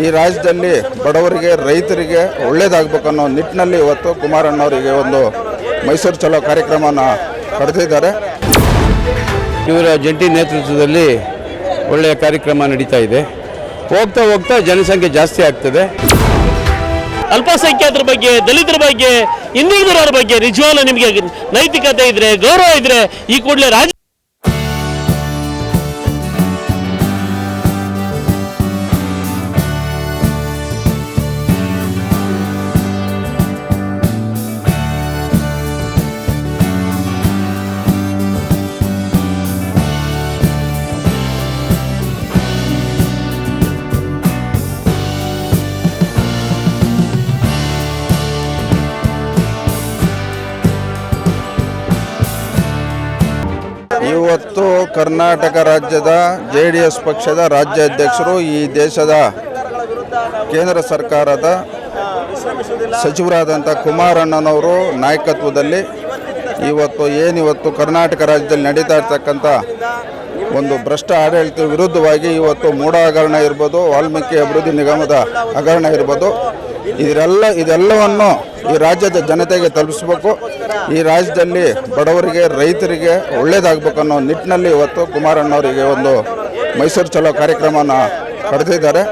ಈ ರಾಜ್ಯದಲ್ಲಿ ಬಡವರಿಗೆ ರೈತರಿಗೆ ಒಳ್ಳೇದಾಗಬೇಕು ಅನ್ನೋ ನಿಟ್ಟಿನಲ್ಲಿ ಇವತ್ತು ಕುಮಾರಣ್ಣವರಿಗೆ ಒಂದು ಮೈಸೂರು ಚಲೋ ಕಾರ್ಯಕ್ರಮನ ಕರೆದಿದ್ದಾರೆ. ಇವರ ಜಂಟಿ ನೇತೃತ್ವದಲ್ಲಿ ಒಳ್ಳೆಯ ಕಾರ್ಯಕ್ರಮ ನಡೀತಾ ಇದೆ. ಹೋಗ್ತಾ ಹೋಗ್ತಾ ಜನಸಂಖ್ಯೆ ಜಾಸ್ತಿ ಆಗ್ತದೆ. ಅಲ್ಪಸಂಖ್ಯಾತರ ಬಗ್ಗೆ ದಲಿತರ ಬಗ್ಗೆ ಹಿಂದುಳಿದವರ ಬಗ್ಗೆ ನಿಜವಾಗ್ಲೂ ನಿಮಗೆ ನೈತಿಕತೆ ಇದ್ರೆ ಗೌರವ ಇದ್ರೆ ಈ ಕೂಡಲೇ ರಾಜ ಇವತ್ತು ಕರ್ನಾಟಕ ರಾಜ್ಯದ ಜೆ ಡಿ ಎಸ್ ಪಕ್ಷದ ರಾಜ್ಯಾಧ್ಯಕ್ಷರು ಈ ದೇಶದ ಕೇಂದ್ರ ಸರ್ಕಾರದ ಸಚಿವರಾದಂಥ ಕುಮಾರಣ್ಣನವರು ನಾಯಕತ್ವದಲ್ಲಿ ಇವತ್ತು ಏನಿವತ್ತು ಕರ್ನಾಟಕ ರಾಜ್ಯದಲ್ಲಿ ನಡೀತಾ ಇರ್ತಕ್ಕಂಥ ಒಂದು ಭ್ರಷ್ಟ ಆಡಳಿತ ವಿರುದ್ಧವಾಗಿ ಇವತ್ತು ಮೂಢ ಹಗರಣ ಇರ್ಬೋದು ವಾಲ್ಮೀಕಿ ಅಭಿವೃದ್ಧಿ ನಿಗಮದ ಹಗರಣ ಇರ್ಬೋದು. ಇದರೆಲ್ಲ ಇದೆಲ್ಲವನ್ನು ಈ ರಾಜ್ಯದ ಜನತೆಗೆ ತಲುಪಿಸ್ಬೇಕು. ಈ ರಾಜ್ಯದಲ್ಲಿ ಬಡವರಿಗೆ ರೈತರಿಗೆ ಒಳ್ಳೇದಾಗಬೇಕು ಅನ್ನೋ ನಿಟ್ಟಿನಲ್ಲಿ ಇವತ್ತು ಕುಮಾರಣ್ಣವರಿಗೆ ಒಂದು ಮೈಸೂರು ಚಲೋ ಕಾರ್ಯಕ್ರಮನ ಕರೆದಿದ್ದಾರೆ.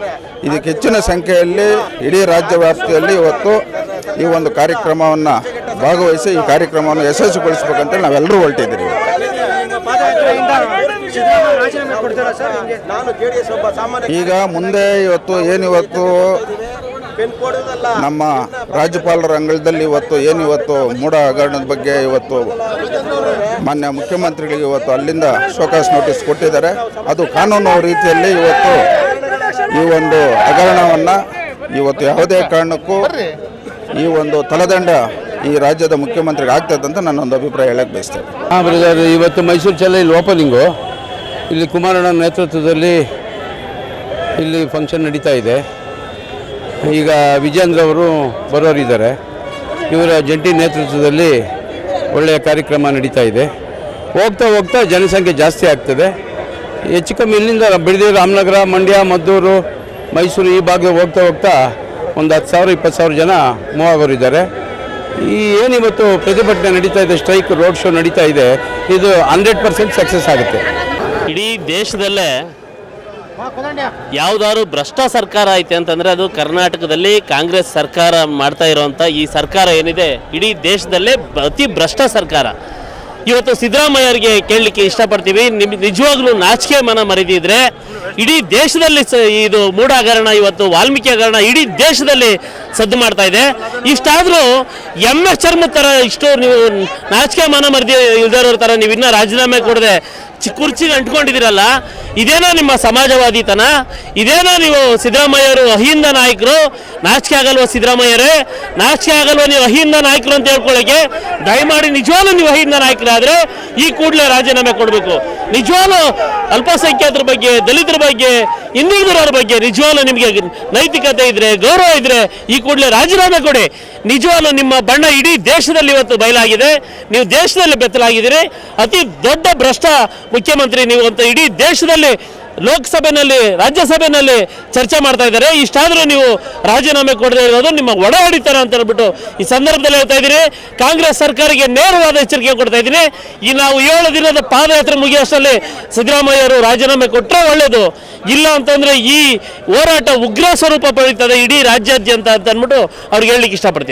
ಇದಕ್ಕೆ ಹೆಚ್ಚಿನ ಸಂಖ್ಯೆಯಲ್ಲಿ ಇಡೀ ರಾಜ್ಯ ವ್ಯಾಪ್ತಿಯಲ್ಲಿ ಇವತ್ತು ಈ ಒಂದು ಕಾರ್ಯಕ್ರಮವನ್ನು ಭಾಗವಹಿಸಿ ಈ ಕಾರ್ಯಕ್ರಮವನ್ನು ಯಶಸ್ವಿಗೊಳಿಸ್ಬೇಕಂತೇಳಿ ನಾವೆಲ್ಲರೂ ಹೊರಟಿದ್ದೀವಿ ಈಗ ಮುಂದೆ ಇವತ್ತು ಏನಿವತ್ತು ನಮ್ಮ ರಾಜ್ಯಪಾಲರ ಅಂಗಳದಲ್ಲಿ ಇವತ್ತು ಏನಿವತ್ತು ಮೂಢ ಹಗರಣದ ಬಗ್ಗೆ ಇವತ್ತು ಮಾನ್ಯ ಮುಖ್ಯಮಂತ್ರಿಗಳಿಗೆ ಇವತ್ತು ಅಲ್ಲಿಂದ ಶೋಕಾಸ್ ನೋಟಿಸ್ ಕೊಟ್ಟಿದ್ದಾರೆ. ಅದು ಕಾನೂನು ರೀತಿಯಲ್ಲಿ ಇವತ್ತು ಈ ಒಂದು ಹಗರಣವನ್ನು ಇವತ್ತು ಯಾವುದೇ ಕಾರಣಕ್ಕೂ ಈ ಒಂದು ತಲದಂಡ ಈ ರಾಜ್ಯದ ಮುಖ್ಯಮಂತ್ರಿಗೆ ಆಗ್ತದೆ ಅಂತ ನನ್ನೊಂದು ಅಭಿಪ್ರಾಯ ಹೇಳಕ್ಕೆ ಬಯಸ್ತೇನೆ. ಹಾಂ ಬ್ರದರ್ ಇವತ್ತು ಮೈಸೂರು ಚೆಲ್ಲ ಇಲ್ಲಿ ಓಪನಿಂಗು. ಇಲ್ಲಿ ಕುಮಾರಣ್ಣ ನೇತೃತ್ವದಲ್ಲಿ ಇಲ್ಲಿ ಫಂಕ್ಷನ್ ನಡೀತಾ ಇದೆ. ಈಗ ವಿಜೇಂದ್ರ ಅವರು ಬರೋರಿದ್ದಾರೆ. ಇವರ ಜಂಟಿ ನೇತೃತ್ವದಲ್ಲಿ ಒಳ್ಳೆಯ ಕಾರ್ಯಕ್ರಮ ನಡೀತಾ ಇದೆ. ಹೋಗ್ತಾ ಹೋಗ್ತಾ ಜನಸಂಖ್ಯೆ ಜಾಸ್ತಿ ಆಗ್ತದೆ. ಹೆಚ್ಚು ಕಮ್ಮಿ ಇಲ್ಲಿಂದ ಬಿಡದಿ ರಾಮನಗರ, ಮಂಡ್ಯ, ಮದ್ದೂರು, ಮೈಸೂರು ಈ ಭಾಗ ಹೋಗ್ತಾ ಹೋಗ್ತಾ ಒಂದು ಹತ್ತು ಸಾವಿರ, ಇಪ್ಪತ್ತು ಸಾವಿರ ಜನ ಆಗೋರಿದ್ದಾರೆ ಈ ಏನಿವತ್ತು ಪ್ರತಿಭಟನೆ ನಡೀತಾ ಇದೆ, ಸ್ಟ್ರೈಕ್ ರೋಡ್ ಶೋ ನಡೀತಾ ಇದೆ, ಇದು ಹಂಡ್ರೆಡ್ ಪರ್ಸೆಂಟ್ ಸಕ್ಸಸ್ ಆಗುತ್ತೆ. ಇಡೀ ದೇಶದಲ್ಲೇ ಯಾವ್ದಾದ್ರು ಭ್ರಷ್ಟ ಸರ್ಕಾರ ಐತೆ ಅಂತಂದ್ರೆ ಅದು ಕರ್ನಾಟಕದಲ್ಲಿ ಕಾಂಗ್ರೆಸ್ ಸರ್ಕಾರ ಮಾಡ್ತಾ ಇರುವಂತ ಈ ಸರ್ಕಾರ ಏನಿದೆ, ಇಡೀ ದೇಶದಲ್ಲೇ ಅತಿ ಭ್ರಷ್ಟ ಸರ್ಕಾರ. ಇವತ್ತು ಸಿದ್ದರಾಮಯ್ಯರಿಗೆ ಕೇಳಲಿಕ್ಕೆ ಇಷ್ಟಪಡ್ತೀವಿ. ನಿಮ್ ನಿಜವಾಗ್ಲೂ ನಾಚಿಕೆ ಮನ ಮರೆದಿದ್ರೆ ಇಡೀ ದೇಶದಲ್ಲಿ ಇದು ಮೂಢ ಇವತ್ತು ವಾಲ್ಮೀಕಿ ಹಗರಣ ಇಡೀ ದೇಶದಲ್ಲಿ ಸದ್ದು ಮಾಡ್ತಾ ಇದೆ. ಇಷ್ಟಾದರೂ ಎಸ್ ಚರ್ಮ ಥರ ಇಷ್ಟು ನೀವು ನಾಚಿಕೆ ಮನ ಮರೆದಿ ಇಲ್ದಿರೋ ಥರ ನೀವು ಇನ್ನ ರಾಜೀನಾಮೆ ಕೊಡದೆ ಕುರ್ಚಿಗೆ ಅಂಟ್ಕೊಂಡಿದ್ದೀರಲ್ಲ ಇದೇನೋ ನಿಮ್ಮ ಸಮಾಜವಾದಿತನ? ಇದೇನೋ ನೀವು ಸಿದ್ದರಾಮಯ್ಯರು ಅಹಿಂದ ನಾಯಕರು? ನಾಚಿಕೆ ಆಗಲ್ವ ಸಿದ್ದರಾಮಯ್ಯರೇ? ನಾಚಿಕೆ ಆಗಲ್ವ ನೀವು ಅಹಿಂದ ನಾಯಕರು ಅಂತ ಹೇಳ್ಕೊಳ್ಳೋಕೆ? ದಯಮಾಡಿ ನಿಜವಾಗ್ಲೂ ನೀವು ಅಹಿಂದ ನಾಯಕರಾದರೆ ಈ ಕೂಡಲೇ ರಾಜೀನಾಮೆ ಕೊಡಬೇಕು. ನಿಜವಾಗ್ಲೂ ಅಲ್ಪಸಂಖ್ಯಾತರ ಬಗ್ಗೆ, ದಲಿತರ ಬಗ್ಗೆ ಹಿಂದುಳಿದವರ ಬಗ್ಗೆ ನಿಜವಾಗ್ಲೂ ನಿಮಗೆ ನೈತಿಕತೆ ಇದ್ರೆ, ಗೌರವ ಇದ್ರೆ ಈ ಕೂಡಲೇ ರಾಜೀನಾಮೆ ಕೊಡಿ. ನಿಜವಾಗ್ಲೂ ನಿಮ್ಮ ಬಣ್ಣ ಇಡೀ ದೇಶದಲ್ಲಿ ಇವತ್ತು ಬಯಲಾಗಿದೆ. ನೀವು ದೇಶದಲ್ಲಿ ಬೆತ್ತಲಾಗಿದ್ದೀರಿ. ಅತಿ ದೊಡ್ಡ ಭ್ರಷ್ಟ ಮುಖ್ಯಮಂತ್ರಿ ನೀವು ಅಂತ ಇಡೀ ದೇಶದಲ್ಲಿ ಲೋಕಸಭೆಯಲ್ಲಿ ರಾಜ್ಯಸಭೆಯಲ್ಲಿ ಚರ್ಚೆ ಮಾಡ್ತಾ ಇದ್ದಾರೆ. ಇಷ್ಟಾದರೂ ನೀವು ರಾಜೀನಾಮೆ ಕೊಡದೇ ಇರೋದು ನಿಮ್ಮ ಒಡ ಹೊಡಿತಾರೆ ಅಂತ ಹೇಳ್ಬಿಟ್ಟು ಈ ಸಂದರ್ಭದಲ್ಲಿ ಹೇಳ್ತಾ ಇದ್ದೀನಿ. ಕಾಂಗ್ರೆಸ್ ಸರ್ಕಾರಕ್ಕೆ ನೇರವಾದ ಎಚ್ಚರಿಕೆ ಕೊಡ್ತಾ ಇದ್ದೀನಿ. ಈ ನಾವು ಏಳು ದಿನದ ಪಾದಯಾತ್ರೆ ಮುಗಿಯೋಷ್ಟರಲ್ಲಿ ಅವರು ರಾಜೀನಾಮೆ ಕೊಟ್ಟರೆ ಒಳ್ಳೆಯದು ಇಲ್ಲ ಅಂತಂದ್ರೆ ಈ ಹೋರಾಟ ಉಗ್ರ ಸ್ವರೂಪ ಪಡೀತದೆ ಇಡೀ ರಾಜ್ಯಾದ್ಯಂತ ಅಂತ ಅಂದ್ಬಿಟ್ಟು ಅವ್ರಿಗೆ ಹೇಳಲಿಕ್ಕೆ ಇಷ್ಟಪಡ್ತೀನಿ.